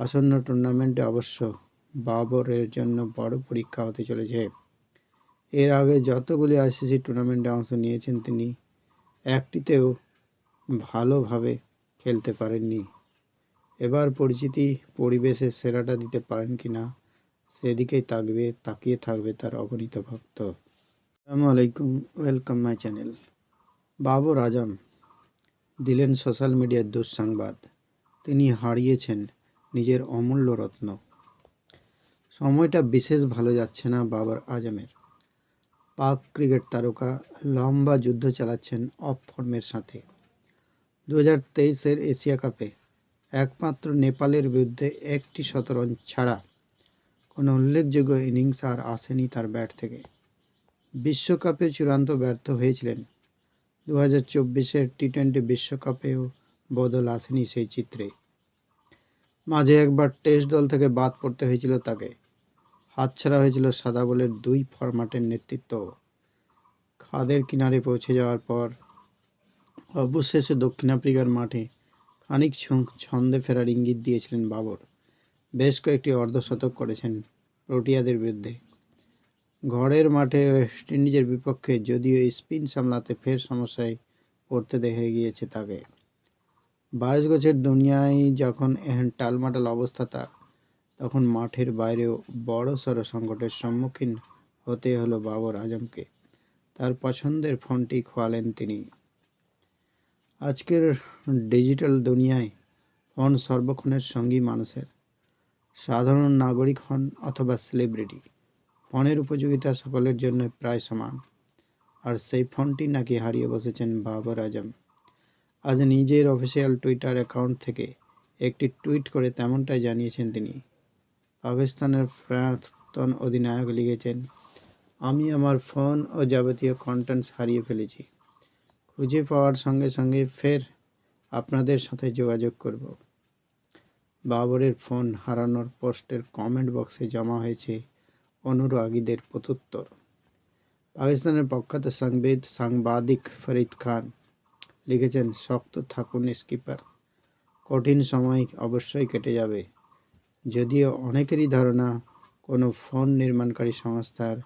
আসন্ন টুর্নামেন্টে অবশ্য বাবরের জন্য বড় পরীক্ষা হতে চলেছে। এর আগে যতগুলি আইসিসি টুর্নামেন্টে অংশ নিয়েছেন তিনি, একটিতেও ভালোভাবে খেলতে পারেননি। এবার পরিচিতি পরিবেশের সেরাটা দিতে পারেন কি না, সেদিকেই তাকবে তাকিয়ে থাকবে তার অগণিত ভক্ত। আসসালামু আলাইকুম, welcome my channel. Babar Azam, দিলেন সোশ্যাল মিডিয়ার দুঃসংবাদ। তিনি হারিয়েছেন নিজের অমূল্য রত্ন। সময়টা বিশেষ ভালো যাচ্ছে না বাবার আজমের। পাক ক্রিকেট তারকা লম্বা যুদ্ধ চালাচ্ছেন অফ ফর্মের সাথে। দু হাজার তেইশের এশিয়া কাপে একমাত্র নেপালের বিরুদ্ধে একটি শতরান ছাড়া কোনো উল্লেখযোগ্য ইনিংস আর আসেনি তার ব্যাট থেকে। বিশ্বকাপে চূড়ান্ত ব্যর্থ হয়েছিলেন। দু হাজার চব্বিশের টি টোয়েন্টি বিশ্বকাপেও বদল আসেনি সেই চিত্রে। মাঝে একবার টেস্ট দল থেকে বাদ পড়তে হয়েছিল তাকে। হাতছাড়া হয়েছিল সাদা বলের দুই ফরম্যাটের নেতৃত্ব। খাদের কিনারে পৌঁছে যাওয়ার পর, অবশেষে দক্ষিণ আফ্রিকার মাঠে খানিক ছন্দে ফেরার ইঙ্গিত দিয়েছিলেন বাবর। বেশ কয়েকটি অর্ধশতক করেছেন প্রোটিয়াদের বিরুদ্ধে। ঘরের মাঠে ওয়েস্ট ইন্ডিজের বিপক্ষে যদিও স্পিন সামলাতে ফের সমস্যায় পড়তে দেখা গিয়েছে তাকে। বাইশ গছের দুনিয়ায় যখন এহেন টালমাটাল অবস্থা তার, তখন মাঠের বাইরেও বড় সড়ো সংকটের সম্মুখীন হতে হলো বাবর আজমকে। তার পছন্দের ফোনটি খোয়ালেন তিনি। আজকের ডিজিটাল দুনিয়ায় ফোন সর্বক্ষণের সঙ্গী মানুষের। সাধারণ নাগরিক হন অথবা সেলিব্রিটি, ফোনের উপযোগিতা সকলের জন্য প্রায় সমান। আর সেই ফোনটি নাকি হারিয়ে বসেছেন বাবর আজম। আজ নিজের অফিসিয়াল টুইটার অ্যাকাউন্ট থেকে একটি টুইট করে তেমনটাই জানিয়েছেন তিনি। পাকিস্তানের প্রাক্তন অধিনায়ক লিখেছেন, আমি আমার ফোন ও যাবতীয় কন্টেন্টস হারিয়ে ফেলেছি। খুঁজে পাওয়ার সঙ্গে সঙ্গে ফের আপনাদের সাথে যোগাযোগ করব। বাবরের ফোন হারানোর পোস্টের কমেন্ট বক্সে জমা হয়েছে অনুরাগীদের প্রত্যুত্তর। পাকিস্তানের প্রখ্যাত সংবিদ সাংবাদিক ফরিদ খান লিখেছেন, শক্ত থাকুন, স্কিপার। কঠিন সময় অবশ্যই কেটে যাবে। যদিও অনেকেরই ধারণা, কোনো ফোন নির্মাণকারী সংস্থার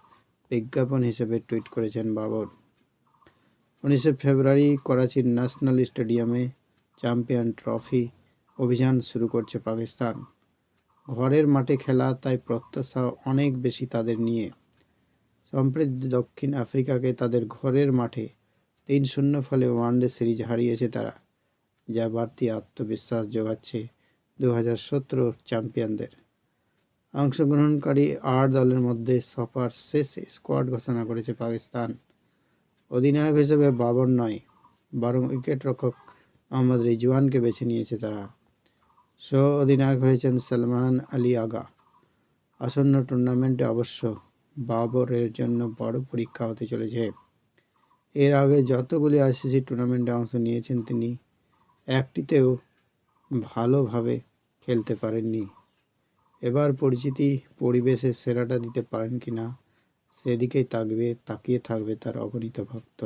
বিজ্ঞাপন হিসেবে টুইট করেছেন বাবর। উনিশে ফেব্রুয়ারি করাচির ন্যাশনাল স্টেডিয়ামে চ্যাম্পিয়ন ট্রফি অভিযান শুরু করছে পাকিস্তান। ঘরের মাঠে খেলা, তাই প্রত্যাশা অনেক বেশি তাদের নিয়ে। সম্প্রতি দক্ষিণ আফ্রিকাকে তাদের ঘরের মাঠে তিন শূন্য ফলে ওয়ানডে সিরিজ হারিয়েছে তারা, যা বাড়তি আত্মবিশ্বাস যোগাচ্ছে দু হাজার সতেরো চ্যাম্পিয়নদের। অংশগ্রহণকারী আট দলের মধ্যে সফার শেষ স্কোয়াড ঘোষণা করেছে পাকিস্তান। অধিনায়ক হিসেবে বাবর নয়, বরং উইকেট রক্ষক মোহাম্মদ রিজওয়ানকে বেছে নিয়েছে তারা। সহ অধিনায়ক হয়েছেন সলমান আলী আগা। আসন্ন টুর্নামেন্টে অবশ্য বাবরের জন্য বড় পরীক্ষা হতে চলেছে। এর আগে যতগুলি আইসিসি টুর্নামেন্টে অংশ নিয়েছেন তিনি, একটিতেও ভালোভাবে খেলতে পারেননি। এবার পরিচিতি পরিবেশে সেরাটা দিতে পারেন কি না সেদিকেই তাকবে তাকিয়ে থাকবে তার অগণিত ভক্ত।